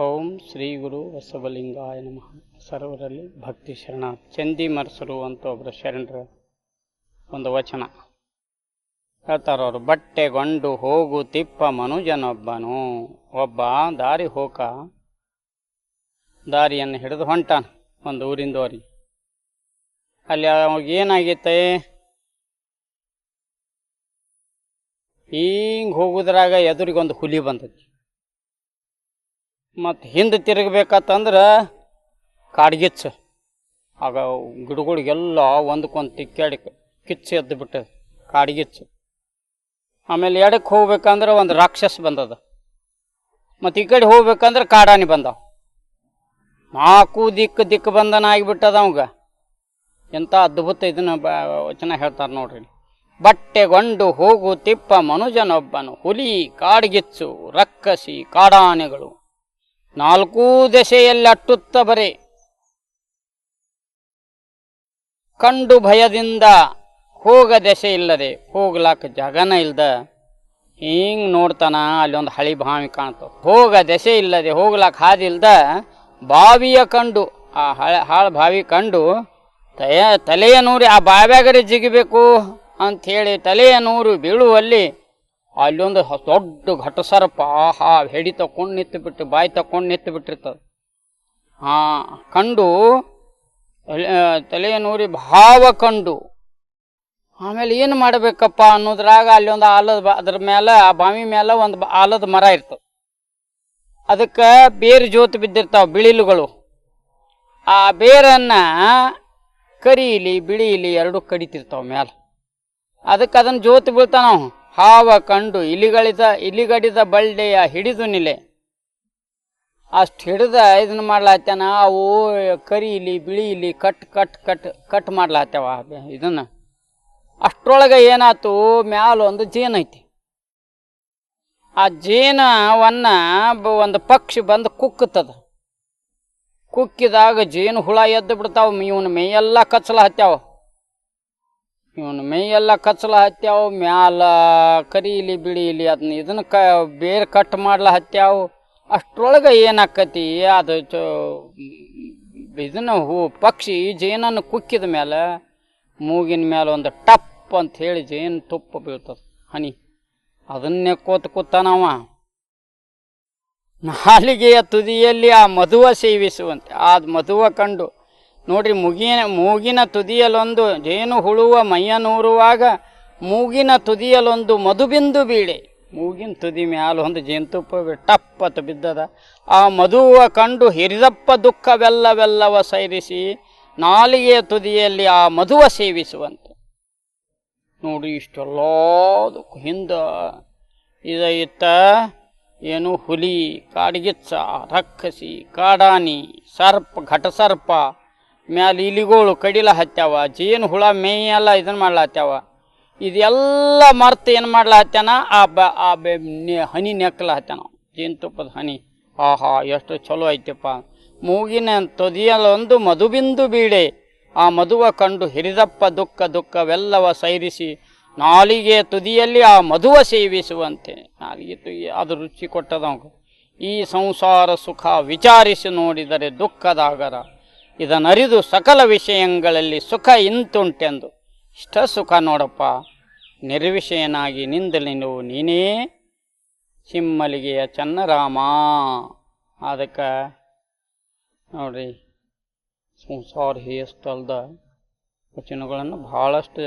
ಓಂ ಶ್ರೀ ಗುರು ಬಸವಲಿಂಗಾಯ ನಮಃ. ಸರ್ವರಲ್ಲಿ ಭಕ್ತಿ ಶರಣ ಚಂದಿ ಮರಸರು ಅಂತ ಒಬ್ಬರು ಶರಣರ. ಒಂದು ವಚನ. ಹೇಳ್ತಾರ ಅವರು, ಬಟ್ಟೆಗೊಂಡು ಹೋಗು ತಿಪ್ಪ ಮನುಜನೊಬ್ಬನು. ಒಬ್ಬ ದಾರಿ ಹೋಕ. ದಾರಿಯನ್ನು ಹಿಡಿದು ಹೊಂಟಾನ ಒಂದು ಊರಿಂದ ಅಲ್ಲಿ ಅವಾಗ ಏನಾಗೈತೆ? ಹಿಂಗೆ ಹೋಗುದ್ರಾಗ ಎದುರಿಗೊಂದು ಹುಲಿ ಬಂದೈತಿ. ಮತ್ತು ಹಿಂದೆ ತಿರುಗಬೇಕಂತಂದ್ರೆ ಕಾಡ್ಗಿಚ್ಚು. ಆಗ ಗಿಡಗಳಿಗೆಲ್ಲ ಒಂದಕ್ಕೊಂದು ತಿಕ್ಕಾಡಿ ಕಿಚ್ಚು ಎದ್ದು ಬಿಟ್ಟದ ಕಾಡ್ಗಿಚ್ಚು. ಆಮೇಲೆ ಎಡಕ್ಕೆ ಹೋಗ್ಬೇಕಂದ್ರೆ ಒಂದು ರಾಕ್ಷಸ ಬಂದದ. ಮತ್ತು ಈ ಕಡೆ ಹೋಗ್ಬೇಕಂದ್ರೆ ಕಾಡಾನಿ ಬಂದವ. ನಾಲ್ಕು ದಿಕ್ಕು ದಿಕ್ಕು ಬಂದನ ಆಗಿಬಿಟ್ಟದ ಅವಂಗ. ಎಂಥ ಅದ್ಭುತ ಇದನ್ನ ಬ, ವಚನ ಹೇಳ್ತಾರೆ ನೋಡ್ರಿ. ಬಟ್ಟೆಗೊಂಡು ಹೋಗು ತಿಪ್ಪ ಮನುಜನೊಬ್ಬನು ಹುಲಿ ಕಾಡ್ಗಿಚ್ಚು ರಕ್ಕಸಿ ಕಾಡಾನೆಗಳು. ನಾಲ್ಕೂ ದೆಸೆಯಲ್ಲಿ ಅಟ್ಟುತ್ತ ಬರೆ. ಕಂಡು ಭಯದಿಂದ ಹೋಗ ದೆಸೆ ಇಲ್ಲದೆ ಹೋಗ್ಲಾಕ ಜಗನ ಇಲ್ದ ಹಿಂಗೆ ನೋಡ್ತಾನ, ಅಲ್ಲಿ ಒಂದು ಹಳಿ ಬಾವಿ ಕಾಣ್ತವ. ಹೋಗ ದೆಸೆ ಇಲ್ಲದೆ ಹೋಗ್ಲಾಕ ಹಾದಿಲ್ದ ಬಾವಿಯ ಕಂಡು, ಆ ಹಳೆ ಹಾಳು ಬಾವಿ ಕಂಡು ತಯ ತಲೆಯ ನೂರಿ, ಆ ಬಾವ್ಯಾಗರೆ ಜಿಗಿಬೇಕು ಅಂಥೇಳಿ ತಲೆಯ ನೂರು ಬೀಳುವಲ್ಲಿ ಅಲ್ಲೊಂದು ದೊಡ್ಡ ಘಟಸರ್ಪ ಆಹಾ ಹೆಡಿ ತಕೊಂಡು ನಿತ್ತು ಬಿಟ್ಟು, ಬಾಯಿ ತಕೊಂಡು ನಿತ್ತು ಬಿಟ್ಟಿರ್ತದೆ. ಹಾ ಕಂಡು ತಲೆಯ ನೂರಿ ಭಾವ ಕಂಡು, ಆಮೇಲೆ ಏನು ಮಾಡಬೇಕಪ್ಪ ಅನ್ನೋದ್ರಾಗ ಅಲ್ಲಿ ಒಂದು ಆಲದ ಅದ್ರ ಮೇಲೆ ಆ ಬಾವಿ ಮೇಲೆ ಒಂದು ಆಲದ ಮರ ಇರ್ತದೆ. ಅದಕ್ಕೆ ಬೇರು ಜೋತು ಬಿದ್ದಿರ್ತಾವೆ ಬಿಳಿಲುಗಳು. ಆ ಬೇರನ್ನ ಕರೀಲಿ, ಬಿಳಿಲಿ ಎರಡು ಕಡಿತಿರ್ತಾವ ಮೇಲೆ ಅದಕ್ಕೆ ಅದನ್ನು ಜೋತು ಬೀಳ್ತಾನ ಅವ. ಹಾವ ಕಂಡು ಇಲಿಗಳಿದ, ಇಲಿಗಡಿದ ಬಳ್ಳಿಯ ಹಿಡಿದು ನಿಲೆ. ಅಷ್ಟು ಹಿಡಿದ ಇದನ್ನ ಮಾಡ್ಲಾತ್ಯಾನ, ಅವು ಕರಿ ಇಲಿ, ಬಿಳಿ ಇಲಿ, ಕಟ್ ಕಟ್ ಕಟ್ ಕಟ್ ಮಾಡ್ಲಾತ್ಯಾವ ಇದನ್ನು. ಇದನ್ನ ಏನಾಯ್ತು ಮ್ಯಾಲೊಂದು ಜೇನು ಐತಿ. ಆ ಜೇನವನ್ನ ಒಂದು ಪಕ್ಷಿ ಬಂದು ಕುಕ್ಕುತ್ತದ. ಕುಕ್ಕಿದಾಗ ಜೇನು ಹುಳ ಎದ್ದು ಬಿಡ್ತಾವ, ಇವನ ಮೇಯೆಲ್ಲ ಕಚ್ಚಲ ಹತ್ಯಾವ ಇವನು ಮೈಯೆಲ್ಲ ಕಚ್ಚಲ ಹತ್ಯಾವು, ಮ್ಯಾಲ ಕರೀಲಿ ಬಿಳಿಲಿ ಅದನ್ನ ಇದನ್ನ ಕ, ಬೇರೆ ಕಟ್ ಮಾಡ್ಲ ಹತ್ಯಾವು. ಅಷ್ಟರೊಳಗೆ ಏನಾಕತಿ, ಅದು ಚ, ಇದನ್ನ ಹೂ, ಪಕ್ಷಿ ಜೇನನ್ನು ಕುಕ್ಕಿದ ಮೇಲೆ ಮೂಗಿನ ಮೇಲೆ ಒಂದು ಟಪ್ ಅಂತ ಹೇಳಿ ಜೇನು ತುಪ್ಪ ಬೀಳ್ತದ, ಹನಿ. ಅದನ್ನೇ ಕೂತ ಕೂತಾನವ ನಾಲಿಗೆಯ ತುದಿಯಲ್ಲಿ ಆ ಮಧುವ ಸೇವಿಸುವಂತೆ ಆ ಮಧುವ ಕಂಡು ನೋಡ್ರಿ, ಮುಗಿನ, ಮೂಗಿನ ತುದಿಯಲೊಂದು ಜೇನು ಹುಳುವ ಮೈಯನೂರುವಾಗ ಮೂಗಿನ ತುದಿಯಲೊಂದು ಮಧುಬಿಂದು ಬೀಳೆ. ಮೂಗಿನ ತುದಿ ಮ್ಯಾಲ ಒಂದು ಜೇನುತುಪ್ಪ ಟಪ್ಪತ್ತು ಟಪ್ ಬಿದ್ದದ. ಆ ಮಧುವ ಕಂಡು ಹಿರಿದಪ್ಪ ದುಃಖವೆಲ್ಲವೆಲ್ಲವ ಸೈರಿಸಿ ನಾಲಿಗೆಯ ತುದಿಯಲ್ಲಿ ಆ ಮಧುವ ಸೇವಿಸುವಂತೆ. ನೋಡಿ ಇಷ್ಟೆಲ್ಲದಕ್ಕೂ ಹಿಂದ ಇದ ಇತ್ತ ಏನು ಹುಲಿ, ಕಾಡ್ಗಿಚ್ಚ ರಕ್ಕಸಿ ಕಾಡಾನಿ, ಸರ್ಪ, ಘಟಸರ್ಪ ಮ್ಯಾಲ ಇಲಿಗಳು ಕಡಿಲ ಹತ್ಯಾವ, ಜೇನು ಹುಳ ಮೇಯೆಲ್ಲ ಇದನ್ನ ಮಾಡ್ಲಾತ್ಯಾವ. ಇದೆಲ್ಲ ಮರ್ತು ಏನು ಮಾಡ್ಲಾತ್ಯಾನ? ಆ ಬ, ಆ ಬೆ ಹನಿ ನೆಕ್ಕಲ ಹತ್ಯಾನ ಜೇನುತುಪ್ಪದ ಹನಿ. ಆಹಾ, ಎಷ್ಟು ಚಲೋ ಐತಿಪ್ಪ ಮೂಗಿನ ತೊದಿಯಲ್ಲೊಂದು ಮಧುಬಿಂದು ಬೀಡೆ. ಆ ಮಧುವ ಕಂಡು ಹಿರಿದಪ್ಪ ದುಃಖ ದುಃಖವೆಲ್ಲವ ಸೈರಿಸಿ, ನಾಲಿಗೆ ತುದಿಯಲ್ಲಿ ಆ ಮಧುವ ಸೇವಿಸುವಂತೆ. ನಾಲಿಗೆ ತುದಿ, ಅದು ರುಚಿ ಕೊಟ್ಟದ ಈ ಸಂಸಾರ ಸುಖ ವಿಚಾರಿಸಿ ನೋಡಿದರೆ ದುಃಖದಾಗರ. ಇದನ್ನರಿದು ಸಕಲ ವಿಷಯಗಳಲ್ಲಿ ಸುಖ ಇಂತುಂಟೆಂದು. ಇಷ್ಟ ಸುಖ ನೋಡಪ್ಪ, ನಿರ್ವಿಷಯನಾಗಿ ನಿಂದಲಿನು ನೀನೇ ಸಿಮ್ಮಲಿಗೆಯ ಚನ್ನರಾಮ. ಅದಕ್ಕೆ ನೋಡ್ರಿ, ಸಂಸಾರ ಹೇಸ್ತಲ್ದ ವಚನಗಳನ್ನು ಭಾಳಷ್ಟು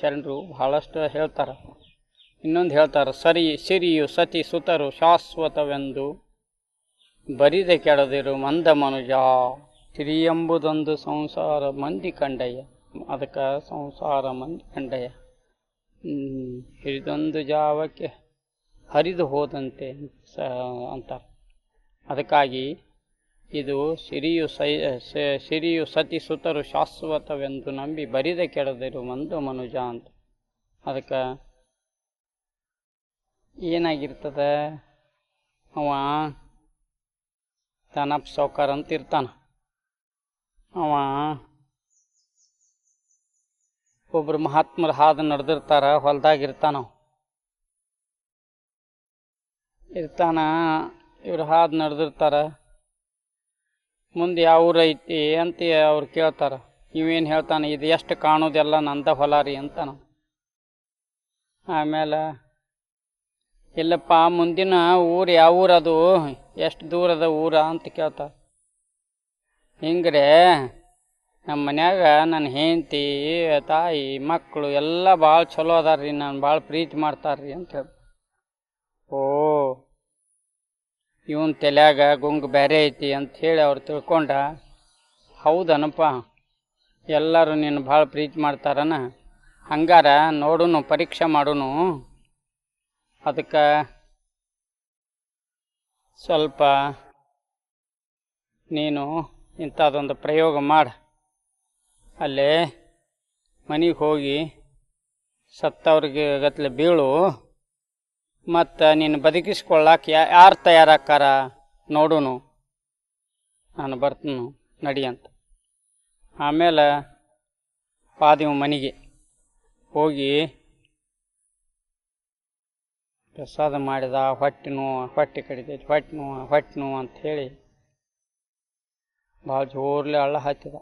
ಶರಣರು ಭಾಳಷ್ಟು ಹೇಳ್ತಾರೆ. ಇನ್ನೊಂದು ಹೇಳ್ತಾರೆ, ಸರಿ, ಸಿರಿಯು ಸತಿ ಸುತರು ಶಾಶ್ವತವೆಂದು. ಬರಿದೆ ಕೆಡದಿರು ಮಂದ ಮನುಜ. ಸಿರಿ ಎಂಬುದೊಂದು ಸಂಸಾರ ಮಂದಿ ಕಂಡಯ್ಯ. ಅದಕ್ಕೆ ಸಂಸಾರ ಮಂದಿ ಕಂಡಯ್ಯ. ಹಿರಿದೊಂದು ಜಾವಕ್ಕೆ ಹರಿದು ಹೋದಂತೆ ಸ, ಅಂತಾರೆ. ಅದಕ್ಕಾಗಿ ಇದು ಸಿರಿಯು ಸ- ಸಿರಿಯು ಸತಿ ಸುತರು ಶಾಶ್ವತವೆಂದು ನಂಬಿ ಬರಿದ ಕೆಡದಿರು ಮಂದು ಮನುಜ ಅಂತ. ಅದಕ್ಕೆ ಏನಾಗಿರ್ತದೆ? ಅವ ತನಪ್ ಸೌಕರ್ ಅಂತ ಇರ್ತಾನ ಅವ ಒಬ್ಬರು ಮಹಾತ್ಮರ ಹಾದ ನಡೆದಿರ್ತಾರ, ಹೊಲ್ದಾಗ ಇರ್ತಾನ. ಇರ್ತಾನ, ಇವ್ರು ಹಾದು ನಡೆದಿರ್ತಾರ. ಮುಂದೆ ಯಾವ ಊರು ಐತಿ ಅಂತ ಅವ್ರು ಕೇಳ್ತಾರ. ಇವೇನು ಹೇಳ್ತಾನೆ, ಇದು ಎಷ್ಟು ಕಾಣೋದೆಲ್ಲ ನಂದ ಹೊಲ ರೀ ಅಂತಾನ ಆಮೇಲೆ, ಇಲ್ಲಪ್ಪ, ಮುಂದಿನ ಊರು ಯಾವ ಊರದು ಎಷ್ಟು ದೂರದ ಊರ ಅಂತ ಕೇಳ್ತಾರ. ಹಿಂಗ್ರೆ ನಮ್ಮ ಮನ್ಯಾಗ ನನ್ನ ಹೆಂಡತಿ, ತಾಯಿ ಮಕ್ಕಳು ಎಲ್ಲ ಭಾಳ ಚಲೋ ಅದಾರ ರೀ ನಾನು ಭಾಳ ಪ್ರೀತಿ ಮಾಡ್ತಾರ್ರಿ ಅಂತ ಹೇಳಿ ಓ, ಇವನ್ ತಲ್ಯಾಗ ಗುಂಗ್ ಬೇರೆ ಐತಿ ಅಂತ ಹೇಳಿ ಅವ್ರು ತಿಳ್ಕೊಂಡ, ಹೌದನಪ್ಪ, ಎಲ್ಲರೂ ನಿನ್ನ ಭಾಳ ಪ್ರೀತಿ ಮಾಡ್ತಾರನ, ಹಂಗಾರ ನೋಡುನು, ಪರೀಕ್ಷೆ ಮಾಡುನು, ಅದಕ್ಕೆ ಸ್ವಲ್ಪ ನೀನು ಇಂಥದ್ದೊಂದು ಪ್ರಯೋಗ ಮಾಡಿ. ಅಲ್ಲೇ ಮನೆಗೆ ಹೋಗಿ ಸತ್ತವ್ರಿಗೆ ಗತ್ಲೆ ಬೀಳು. ಮತ್ತು ನೀನು ಬದುಕಿಸ್ಕೊಳ್ಳಾಕ ಯಾರು ತಯಾರಾಕಾರ ನೋಡುನು. ನಾನು ಬರ್ತೀನಿ, ನಡಿ ಅಂತ. ಆಮೇಲೆ ಪಾದಿವ ಮನೆಗೆ ಹೋಗಿ ಪ್ರಸಾದ ಮಾಡಿದ ಹೊಟ್ಟೆ ನೋವು ಹೊಟ್ಟೆ ಕಡಿತೈತಿ ಹೊಟ್ಟೆ ನೋವು ಹೊಟ್ಟೆ ನೋವು ಅಂತ ಹೇಳಿ ಭಾಳ ಜೋರ್ಲಿ ಹಳ್ಳ ಹಾಕಿದ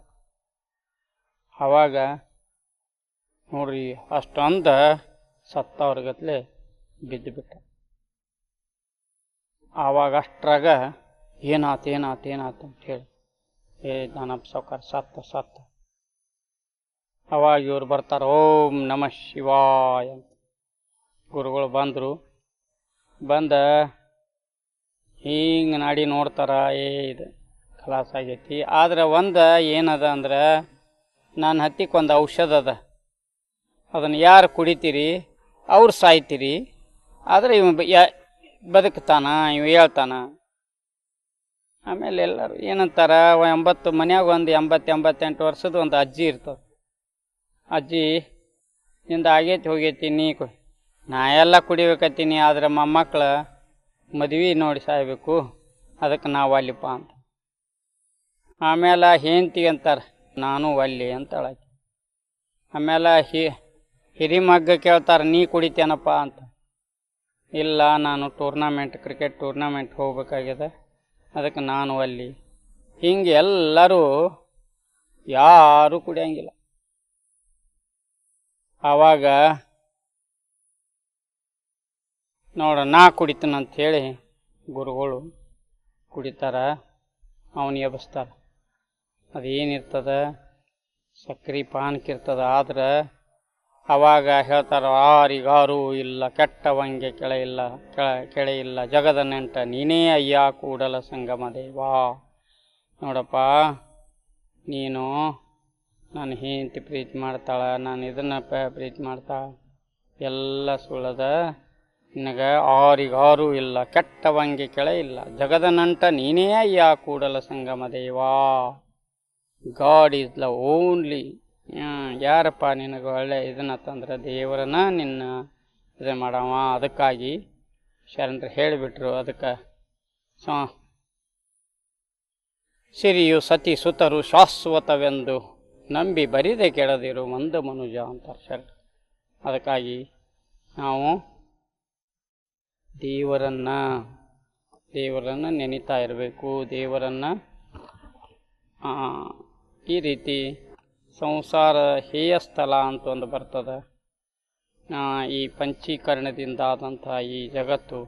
ಆವಾಗ ನೋಡ್ರಿ ಸತ್ತವ್ರಿಗತ್ಲೆ ಬಿದ್ದು ಬಿಟ್ಟ ಆವಾಗ ಅಷ್ಟ್ರಾಗ ಏನಾತು ಏನಾತು ಏನಾತು ಅಂತ ಹೇಳಿ. ಏ ನಾನಪ್ಪ ಸೌಕರ್ ಸತ್ತ ಸತ್ತ. ಅವಾಗ ಇವ್ರು ಬರ್ತಾರೆ, ಓಂ ನಮಃ ಶಿವಾಯ ಅಂತ. ಗುರುಗಳು ಬಂದರು. ಬಂದ ಹಿಂಗೆ ನಾಡಿ ನೋಡ್ತಾರ, ಏ ಇದು. ಖಲಾಸ್ ಆಗೈತಿ ಆದ್ರೆ ಒಂದು ಏನದ ಅಂದ್ರೆ ನನ್ನ ಹತ್ತಿಕ್ಕೆ ಒಂದು ಔಷಧ ಅದ. ಅದನ್ನು ಯಾರು ಕುಡಿತೀರಿ, ಅವ್ರು ಸಾಯ್ತೀರಿ. ಆದರೆ ಇವ ಯಾ ಬದುಕ್ತಾನ, ಇವ ಹೇಳ್ತಾನ. ಆಮೇಲೆ ಎಲ್ಲರೂ ಏನಂತಾರ ಎಂಬತ್ತು, ಮನ್ಯಾಗ ಒಂದು ಎಂಬತ್ತು, ಎಂಬತ್ತೆಂಟು ವರ್ಷದ ಒಂದು ಅಜ್ಜಿ ಇರ್ತದೆ. ಅಜ್ಜಿ, ನಿಂದ ಆಗೈತಿ, ಹೋಗೈತಿ, ನೀ ಕು ನಾ ಎಲ್ಲ ಕುಡಿಬೇಕತ್ತೀನಿ, ಆದರೆ ಮೊಮ್ಮಕ್ಳು ಮದುವೆ ನೋಡಿ ಸಾಯ್ಬೇಕು ಅದಕ್ಕೆ ನಾವು ಅಲ್ಲಿಪ್ಪ ಅಂತ. ಆಮೇಲೆ ಹೆಂಡ್ತಿ ಅಂತಾರೆ, ನಾನು ಒಲ್ಲಿ ಅಂತ ಹೇಳಕ್ಕೆ ಆಮೇಲೆ ಹಿ ಹಿರಿಮಗ್ಗ ಕೇಳ್ತಾರೆ, ನೀ ಕುಡಿತೇನಪ್ಪ ಅಂತ. ಇಲ್ಲ, ನಾನು ಟೂರ್ನಮೆಂಟ್, ಕ್ರಿಕೆಟ್ ಟೂರ್ನಮೆಂಟ್ ಹೋಗ್ಬೇಕಾಗಿದೆ ಅದಕ್ಕೆ ನಾನು ಅಲ್ಲಿ ಹಿಂಗೆ ಎಲ್ಲರೂ ಯಾರೂ ಕುಡಿಯಂಗಿಲ್ಲ. ಆವಾಗ ನೋಡ, ನಾ ಹೇಳಿ ಗುರುಗಳು ಕುಡಿತಾರ, ಅವನು ಎಬ್ಬಿಸ್ತಾರ ಅದೇನಿರ್ತದ? ಸಕ್ರೆ ಪಾನ್ಕಿರ್ತದ. ಆದ್ರೆ ಅವಾಗ ಹೇಳ್ತಾರ ಆರಿಗಾರೂ ಇಲ್ಲ, ಕೆಟ್ಟವಂಗೆ ಕೆಳ ಇಲ್ಲ ಕೆಳ ಇಲ್ಲ, ಜಗದ ನೆಂಟ ನೀನೇ ಅಯ್ಯ, ಕೂಡಲ ಸಂಗಮ ದೇವಾ. ನೋಡಪ್ಪ, ನೀನು ನಾನು ಹೆಂಡತಿ ಪ್ರೀತಿ ಮಾಡ್ತಾಳೆ, ನಾನು ಇದನ್ನ ಪ್ರೀತಿ ಮಾಡ್ತಾ, ಎಲ್ಲ ಸುಳ್ಳದ. ನಿನಗೆ ಆರಿಗಾರು ಇಲ್ಲ, ಕೆಟ್ಟವಂಗೆ ಕೆಳ ಇಲ್ಲ, ಜಗದ ನಂಟ ನೀನೇ ಅಯ್ಯ, Kudala Sangama Deva. God is the only. ಯಾರಪ್ಪ ನಿನಗೆ ಒಳ್ಳೆ ಇದನ್ನ ತಂದ್ರೆ ದೇವರನ್ನ ನಿನ್ನ ಇದು ಮಾಡವ? ಅದಕ್ಕಾಗಿ ಶರಣರು ಹೇಳಿಬಿಟ್ರು ಅದಕ್ಕೆ. ಸ ಸಿರಿಯು ಸತಿ ಸುತರು ಶಾಶ್ವತವೆಂದು ನಂಬಿ ಬರಿದೆ ಕೆಡದಿರು ಮಂದ ಮನುಜ ಅಂತಾರೆ ಶರಣ. ಅದಕ್ಕಾಗಿ ನಾವು ದೇವರನ್ನ, ದೇವರನ್ನು ನೆನಿತಾ ಇರಬೇಕು. ದೇವರನ್ನು ಈ ರೀತಿ ಸಂಸಾರ ಹೇಯ ಸ್ಥಳ ಅಂತ ಒಂದು ಬರ್ತದೆ. ಈ ಪಂಚೀಕರಣದಿಂದಾದಂಥ ಈ ಜಗತ್ತು.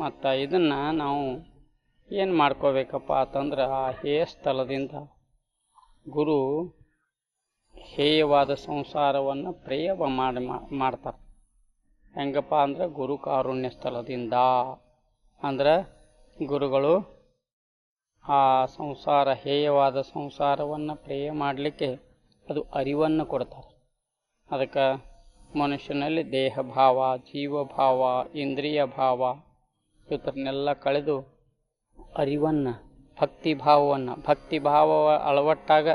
ಮತ್ತು ಇದನ್ನು ನಾವು ಏನು ಮಾಡ್ಕೋಬೇಕಪ್ಪ ಅಂತಂದ್ರೆ ಆ ಹೇಯ ಸ್ಥಳದಿಂದ ಗುರು ಹೇಯವಾದ ಸಂಸಾರವನ್ನು ಪ್ರೇಯವ ಮಾಡಿ ಮಾಡ್ತಾರೆ. ಹೆಂಗಪ್ಪ ಅಂದ್ರೆ ಗುರು ಕಾರುಣ್ಯ ಸ್ಥಳದಿಂದ ಅಂದ್ರೆ ಗುರುಗಳು ಆ ಸಂಸಾರ, ಹೇಯವಾದ ಸಂಸಾರವನ್ನು ಪ್ರೇಯ ಮಾಡಲಿಕ್ಕೆ ಅದು ಅರಿವನ್ನು ಕೊಡ್ತಾರೆ. ಅದಕ್ಕೆ ಮನುಷ್ಯನಲ್ಲಿ ದೇಹ ಭಾವ ಜೀವಭಾವ, ಇಂದ್ರಿಯ ಭಾವ ಇವತ್ತನ್ನೆಲ್ಲ ಕಳೆದು ಅರಿವನ್ನು, ಭಕ್ತಿ ಭಾವವನ್ನು, ಭಕ್ತಿ ಭಾವ ಅಳವಟ್ಟಾಗ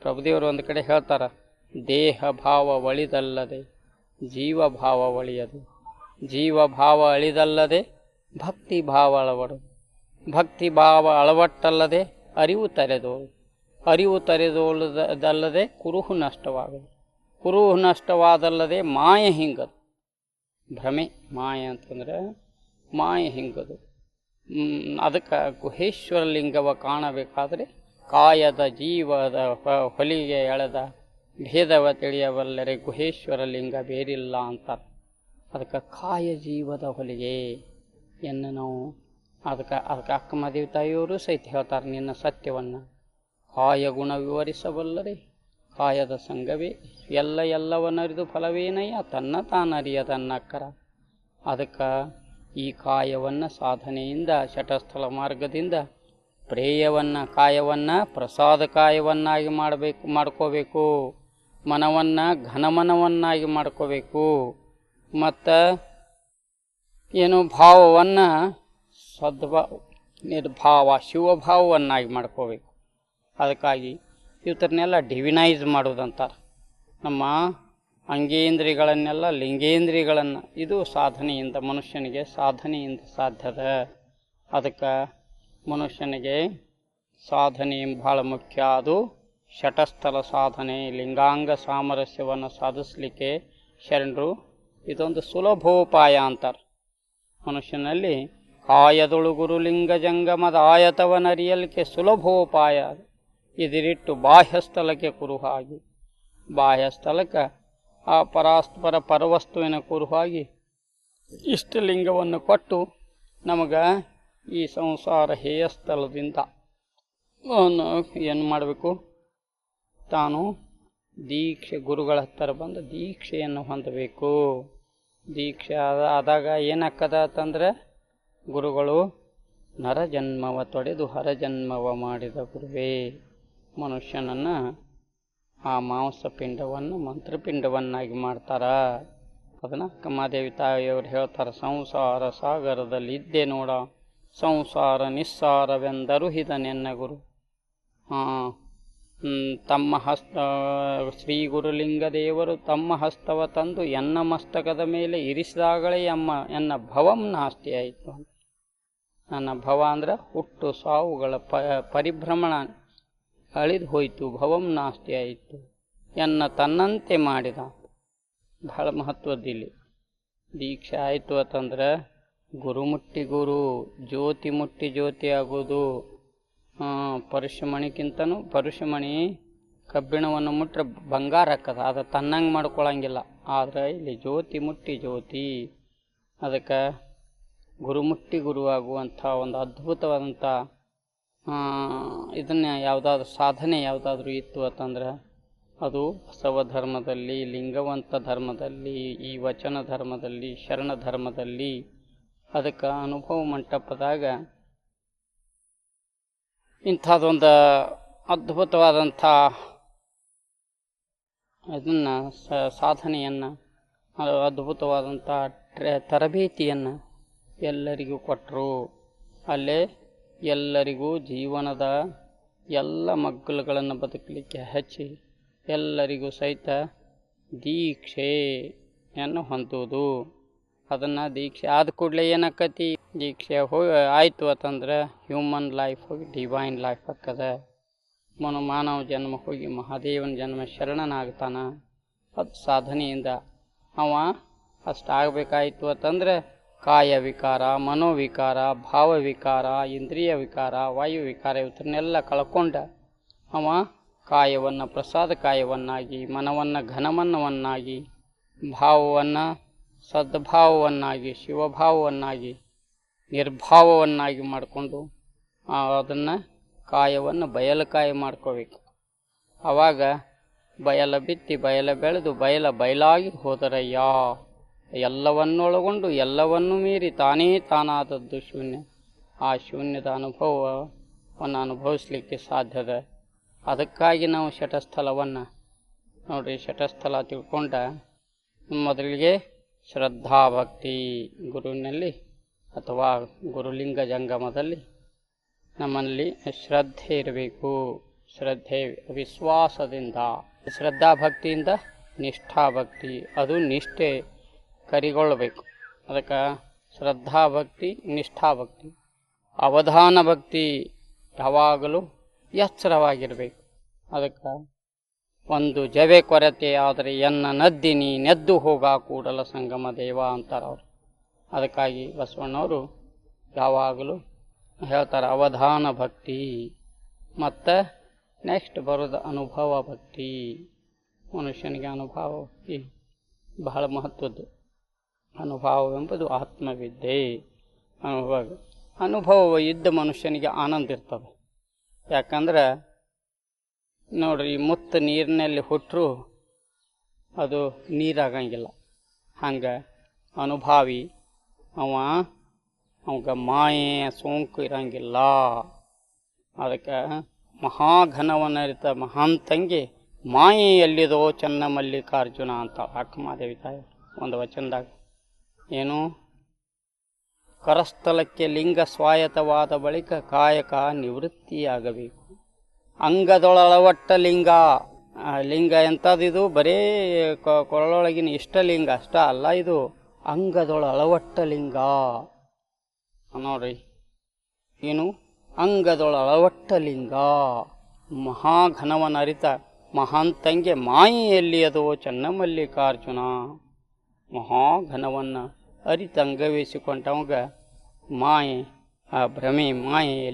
ಪ್ರಭುದೇವರು ಒಂದು ಕಡೆ ಹೇಳ್ತಾರೆ, ದೇಹ ಭಾವ ಒಳಿದಲ್ಲದೆ ಜೀವ ಭಾವ ಒಳಿಯದು. ಜೀವ ಭಾವ ಅಳಿದಲ್ಲದೆ ಭಕ್ತಿ ಭಾವ ಅಳವಡು ಭಕ್ತಿ ಭಾವ ಅಳವಟ್ಟಲ್ಲದೆ ಅರಿವು ತೆರೆದೋಳು ಅರಿವು ತೆರೆದೋಳದಲ್ಲದೆ ಕುರುಹು ನಷ್ಟವಾಗದು. ಕುರುಹು ನಷ್ಟವಾದಲ್ಲದೆ ಮಾಯ ಹಿಂಗದು. ಭ್ರಮೆ, ಮಾಯ ಅಂತಂದ್ರೆ ಮಾಯ ಹಿಂಗದು. ಅದಕ್ಕೆ ಗುಹೇಶ್ವರ ಲಿಂಗವ ಕಾಣಬೇಕಾದರೆ ಕಾಯದ ಜೀವದ ಹೊಲಿಗೆ ಎಳೆದ ಭೇದವ ತಿಳಿಯಬಲ್ಲರೆ ಗುಹೇಶ್ವರ ಲಿಂಗ ಬೇರಿಲ್ಲ ಅಂತ. ಅದಕ್ಕೆ ಕಾಯ ಜೀವದ ಹೊಲಿಗೆ ಎನ್ನು ನಾವು ಅದಕ್ಕೆ ಅದಕ್ಕೆ ಅಕ್ಕ ಮದುವೆ ತಾಯಿಯವರು ಸಹಿತ ಹೇಳ್ತಾರೆ, ನಿನ್ನ ಸತ್ಯವನ್ನು ಕಾಯ ಗುಣ ವಿವರಿಸಬಲ್ಲರಿ ಕಾಯದ ಸಂಘವೇ, ಎಲ್ಲ ಎಲ್ಲವನ್ನರಿದು ಫಲವೇನಯ್ಯ, ತನ್ನ ತಾನರಿಯದನ್ನಕ್ಕರ ಅದಕ್ಕೆ ಈ ಕಾಯವನ್ನು ಸಾಧನೆಯಿಂದ, ಶಟಸ್ಥಲ ಮಾರ್ಗದಿಂದ, ಪ್ರೇಯವನ್ನು ಕಾಯವನ್ನು, ಪ್ರಸಾದ ಕಾಯವನ್ನಾಗಿ ಮಾಡಬೇಕು, ಮಾಡ್ಕೋಬೇಕು, ಮನವನ್ನು, ಘನಮನವನ್ನಾಗಿ ಮಾಡ್ಕೋಬೇಕು, ಮತ್ತು ಏನು ಭಾವವನ್ನು ಸದ್ಭಾವ ನಿರ್ಭಾವ, ಶಿವಭಾವವನ್ನಾಗಿ ಮಾಡ್ಕೋಬೇಕು. ಅದಕ್ಕಾಗಿ ಇವತ್ತನ್ನೆಲ್ಲ ಡಿವಿನೈಸ್ ಮಾಡೋದಂತಾರೆ. ನಮ್ಮ ಅಂಗೇಂದ್ರಿಯಗಳನ್ನೆಲ್ಲ ಲಿಂಗೇಂದ್ರಿಯಗಳನ್ನು ಇದು ಸಾಧನೆಯಿಂದ, ಮನುಷ್ಯನಿಗೆ ಸಾಧನೆಯಿಂದ ಸಾಧ್ಯದ. ಅದಕ್ಕೆ ಮನುಷ್ಯನಿಗೆ ಸಾಧನೆ ಭಾಳ ಮುಖ್ಯ. ಅದು ಶಟಸ್ಥಲ ಸಾಧನೆ, ಲಿಂಗಾಂಗ ಸಾಮರಸ್ಯವನ್ನು ಸಾಧಿಸಲಿಕ್ಕೆ ಶರಣರು ಇದೊಂದು ಸುಲಭೋಪಾಯ ಅಂತಾರೆ. ಮನುಷ್ಯನಲ್ಲಿ ಕಾಯದೊಳುಗುರು ಗುರುಲಿಂಗ ಜಂಗಮದ ಆಯತವನರಿಯಲಿಕ್ಕೆ ಸುಲಭೋಪಾಯ. ಇದಿರಿಟ್ಟು ಬಾಹ್ಯಸ್ಥಲಕ್ಕೆ ಕುರುಹಾಗಿ. ಬಾಹ್ಯಸ್ಥಲಕ್ಕೆ ಆ ಪರಾಸ್ಪರ ಪರವಸ್ತುವಿನ ಕುರುಹಾಗಿ ಇಷ್ಟಲಿಂಗವನ್ನು ಕೊಟ್ಟು ನಮಗೆ ಈ ಸಂಸಾರ ಹೇಯಸ್ಥಳದಿಂದ ಅವನು ಏನು ಮಾಡಬೇಕು? ತಾನು ದೀಕ್ಷೆ ಗುರುಗಳ ಹತ್ತಿರ ಬಂದು ದೀಕ್ಷೆಯನ್ನು ಹೊಂದಬೇಕು. ದೀಕ್ಷೆ ಆದ ಆದಾಗ ಏನಾಗ್ತದ ಅಂತಂದ್ರೆ ಗುರುಗಳು ನರಜನ್ಮವ ತೊಡೆದು ಹರಜನ್ಮವ ಮಾಡಿದ ಗುರುವೇ, ಮನುಷ್ಯನನ್ನು ಆ ಮಾಂಸಪಿಂಡವನ್ನು, ಮಂತ್ರಪಿಂಡವನ್ನಾಗಿ ಮಾಡ್ತಾರ. ಅದನ್ನು ಕಮ್ಮಾದೇವಿ ತಾಯಿಯವರು ಹೇಳ್ತಾರೆ, ಸಂಸಾರ ಸಾಗರದಲ್ಲಿ ಇದ್ದೆ ನೋಡ, ಸಂಸಾರ ನಿಸ್ಸಾರವೆಂದರು ಹಿದನೆನ್ನ ಗುರು. ತಮ್ಮ ಹಸ್ತ, ಶ್ರೀ ಗುರುಲಿಂಗ ದೇವರು ತಮ್ಮ ಹಸ್ತವ ತಂದು ಎನ್ನ ಮಸ್ತಕದ ಮೇಲೆ ಇರಿಸಿದಾಗಲೇ ಅಮ್ಮ, ಎನ್ನ ಭವಂ ನಾಸ್ತಿ ಆಯಿತು ನನ್ನ ಭವ ಅಂದ್ರೆ ಹುಟ್ಟು ಸಾವುಗಳ ಪ, ಪರಿಭ್ರಮಣ ಅಳಿದು ಹೋಯಿತು, ಭವಂ ನಾಸ್ತಿ ಆಯಿತು. ಎನ್ನ ತನ್ನಂತೆ ಮಾಡಿದ. ಬಹಳ ಮಹತ್ವದ್ದಿಲ್ಲಿ ದೀಕ್ಷೆ ಆಯಿತು ಅಂತಂದ್ರೆ ಗುರು ಮುಟ್ಟಿ ಗುರು, ಜ್ಯೋತಿ ಮುಟ್ಟಿ ಜ್ಯೋತಿ ಆಗೋದು. ಪರುಷಮಣಿಗಿಂತನೂ ಪರುಷಮಣಿ ಕಬ್ಬಿಣವನ್ನು ಮುಟ್ರೆ ಬಂಗಾರ ಹಾಕದ ಅದು ತನ್ನಂಗೆ ಮಾಡ್ಕೊಳಂಗಿಲ್ಲ. ಆದರೆ ಇಲ್ಲಿ ಜ್ಯೋತಿ ಮುಟ್ಟಿ ಜ್ಯೋತಿ. ಅದಕ್ಕೆ ಗುರುಮುಟ್ಟಿ ಗುರುವಾಗುವಂಥ ಒಂದು ಅದ್ಭುತವಾದಂಥ ಇದನ್ನು ಯಾವುದಾದ್ರೂ ಸಾಧನೆ ಯಾವುದಾದ್ರೂ ಇತ್ತು ಅಂತಂದ್ರೆ, ಅದು ಬಸವ ಧರ್ಮದಲ್ಲಿ ಲಿಂಗವಂತ ಧರ್ಮದಲ್ಲಿ, ಈ ವಚನ ಧರ್ಮದಲ್ಲಿ, ಶರಣ ಧರ್ಮದಲ್ಲಿ, ಅದಕ್ಕೆ ಅನುಭವ ಮಂಟಪದಾಗ ಇಂಥದ್ದೊಂದು ಅದ್ಭುತವಾದಂಥ ಇದನ್ನು ಸಾಧನೆಯನ್ನು ಅದ್ಭುತವಾದಂಥ ಟ್ರೆ, ತರಬೇತಿಯನ್ನು ಎಲ್ಲರಿಗೂ ಕೊಟ್ಟರು ಅಲ್ಲೇ ಎಲ್ಲರಿಗೂ ಜೀವನದ ಎಲ್ಲ ಮಗ್ಗಲುಗಳನ್ನು ಬದುಕಲಿಕ್ಕೆ ಹಚ್ಚಿ ಎಲ್ಲರಿಗೂ ಸಹಿತ ದೀಕ್ಷೆಯನ್ನು ಹೊಂದುವುದು ಅದನ್ನು ದೀಕ್ಷೆ ಆದ ಕೂಡಲೇ ಏನಾಕತಿ? ದೀಕ್ಷೆ ಹೋಗಿ ಆಯಿತು ಅಂತಂದ್ರೆ ಹ್ಯೂಮನ್ ಲೈಫ್ ಹೋಗಿ ಡಿವೈನ್ ಲೈಫ್ ಆಕ್ಕದ ಮನು ಮಾನವ ಜನ್ಮ ಹೋಗಿ ಮಹಾದೇವನ ಜನ್ಮ ಶರಣನಾಗ್ತಾನ. ಅದು ಸಾಧನೆಯಿಂದ ಅವ ಅಷ್ಟಾಗಬೇಕಾಯಿತು ಅಂತಂದ್ರೆ ಕಾಯ ವಿಕಾರ, ಮನೋವಿಕಾರ ಭಾವವಿಕಾರ ಇಂದ್ರಿಯ ವಿಕಾರ, ವಾಯು ವಿಕಾರ ಇವತ್ತನ್ನೆಲ್ಲ ಕಳ್ಕೊಂಡ ಅವ ಕಾಯವನ್ನು, ಪ್ರಸಾದ ಕಾಯವನ್ನಾಗಿ, ಮನವನ್ನು, ಘನಮನ್ನವನ್ನಾಗಿ, ಭಾವವನ್ನು, ಸದ್ಭಾವವನ್ನಾಗಿ, ಶಿವಭಾವವನ್ನಾಗಿ, ನಿರ್ಭಾವವನ್ನಾಗಿ ಮಾಡಿಕೊಂಡು ಅದನ್ನು ಕಾಯವನ್ನು ಬಯಲುಕಾಯಿ ಮಾಡ್ಕೋಬೇಕು. ಆವಾಗ ಬಯಲ ಬಿತ್ತಿ ಬಯಲ ಬೆಳೆದು ಬಯಲ ಬಯಲಾಗಿ ಹೋದರಯ್ಯ? ಎಲ್ಲವನ್ನೊಳಗೊಂಡು ಎಲ್ಲವನ್ನೂ ಮೀರಿ ತಾನೇ ತಾನಾದದ್ದು ಶೂನ್ಯ. ಆ ಶೂನ್ಯದ ಅನುಭವವನ್ನು ಅನುಭವಿಸಲಿಕ್ಕೆ ಸಾಧ್ಯದ. ಅದಕ್ಕಾಗಿ ನಾವು ಶಟಸ್ಥಲವನ್ನು ನೋಡಿರಿ ಶಟಸ್ಥಲ ತಿಳ್ಕೊಂಡ ಮೊದಲಿಗೆ ಶ್ರದ್ಧಾಭಕ್ತಿ ಗುರುವಿನಲ್ಲಿ ಅಥವಾ ಗುರುಲಿಂಗ ಜಂಗಮದಲ್ಲಿ ನಮ್ಮಲ್ಲಿ ಶ್ರದ್ಧೆ ಇರಬೇಕು. ಶ್ರದ್ಧೆ ವಿಶ್ವಾಸದಿಂದ, ಶ್ರದ್ಧಾಭಕ್ತಿಯಿಂದ ನಿಷ್ಠಾಭಕ್ತಿ. ಅದು ನಿಷ್ಠೆ. ಕರಿಗೊಳ್ಳಬೇಕು. ಅದಕ್ಕೆ ಶ್ರದ್ಧಾಭಕ್ತಿ ನಿಷ್ಠಾಭಕ್ತಿ ಅವಧಾನ ಭಕ್ತಿ ಯಾವಾಗಲೂ ಎಚ್ಚರವಾಗಿರಬೇಕು. ಅದಕ್ಕೆ ಒಂದು ಜವೆ ಕೊರತೆ ಆದರೆ ಎನ್ನ ನದ್ದಿನಿ ನೆದ್ದು ಹೋಗ ಕೂಡಲ ಸಂಗಮ ದೇವ ಅಂತಾರೆ ಅವರು. ಅದಕ್ಕಾಗಿ ಬಸವಣ್ಣವರು ಯಾವಾಗಲೂ ಹೇಳ್ತಾರೆ ಅವಧಾನ ಭಕ್ತಿ. ಮತ್ತು ನೆಕ್ಸ್ಟ್ ಬರೋದು ಅನುಭವ ಭಕ್ತಿ. ಮನುಷ್ಯನಿಗೆ ಅನುಭವ ಭಕ್ತಿ ಬಹಳ ಮಹತ್ವದ್ದು. ಅನುಭವವೆಂಬುದು ಆತ್ಮವಿದ್ಯೆ ಅನುಭವ ಅನುಭವ ಇದ್ದ ಮನುಷ್ಯನಿಗೆ ಆನಂದ ಇರ್ತದೆ. ಯಾಕಂದ್ರೆ ನೋಡ್ರಿ ಮುತ್ತು ನೀರಿನಲ್ಲಿ ಹುಟ್ಟರು ಅದು ನೀರಾಗಂಗಿಲ್ಲ. ಹಂಗೆ ಅನುಭಾವಿ ಅವ, ಅವಾಗ ಮಾಯೆ, ಸೋಂಕು ಇರಂಗಿಲ್ಲ. ಅದಕ್ಕೆ ಮಹಾಘನವನ್ನರಿತ ಮಹಾಂತಂಗಿ ಮಾಯೆ ಎಲ್ಲಿದೋ ಚೆನ್ನ ಮಲ್ಲಿಕಾರ್ಜುನ ಅಂತ ಅಕ್ಕಮಾದೇವಿ ತಾಯಿ ಒಂದು ವಚನದಾಗ ಏನು? ಕರಸ್ಥಲಕ್ಕೆ ಲಿಂಗ ಸ್ವಾಯತವಾದ ಬಳಿಕ ಕಾಯಕ ನಿವೃತ್ತಿಯಾಗಬೇಕು. ಅಂಗದೊಳವಟ್ಟ ಲಿಂಗ. ಲಿಂಗ ಎಂಥದ್ದಿದು ಬರೇ ಕೊರಳೊಳಗಿನ ಇಷ್ಟಲಿಂಗ ಅಷ್ಟ ಅಲ್ಲ ಇದು. ಅಂಗದೊಳವಟ್ಟ ಲಿಂಗ. ನೋಡ್ರಿ. ಏನು? ಅಂಗದೊಳವಟ್ಟ ಲಿಂಗ. ಮಹಾಘನವನರಿತ ಮಹಾಂತಂಗೆ ಮಾಯೆಯಲ್ಲಿ ಅದು ಚನ್ನಮಲ್ಲಿಕಾರ್ಜುನ. ಮಹಾಘನವನ್ನು ಅರಿತಂಗವೇಸಿಕೊಂಡವಾಗ ಮಾಯೆ, ಆ ಭ್ರಮೆ ಮಾಯೆ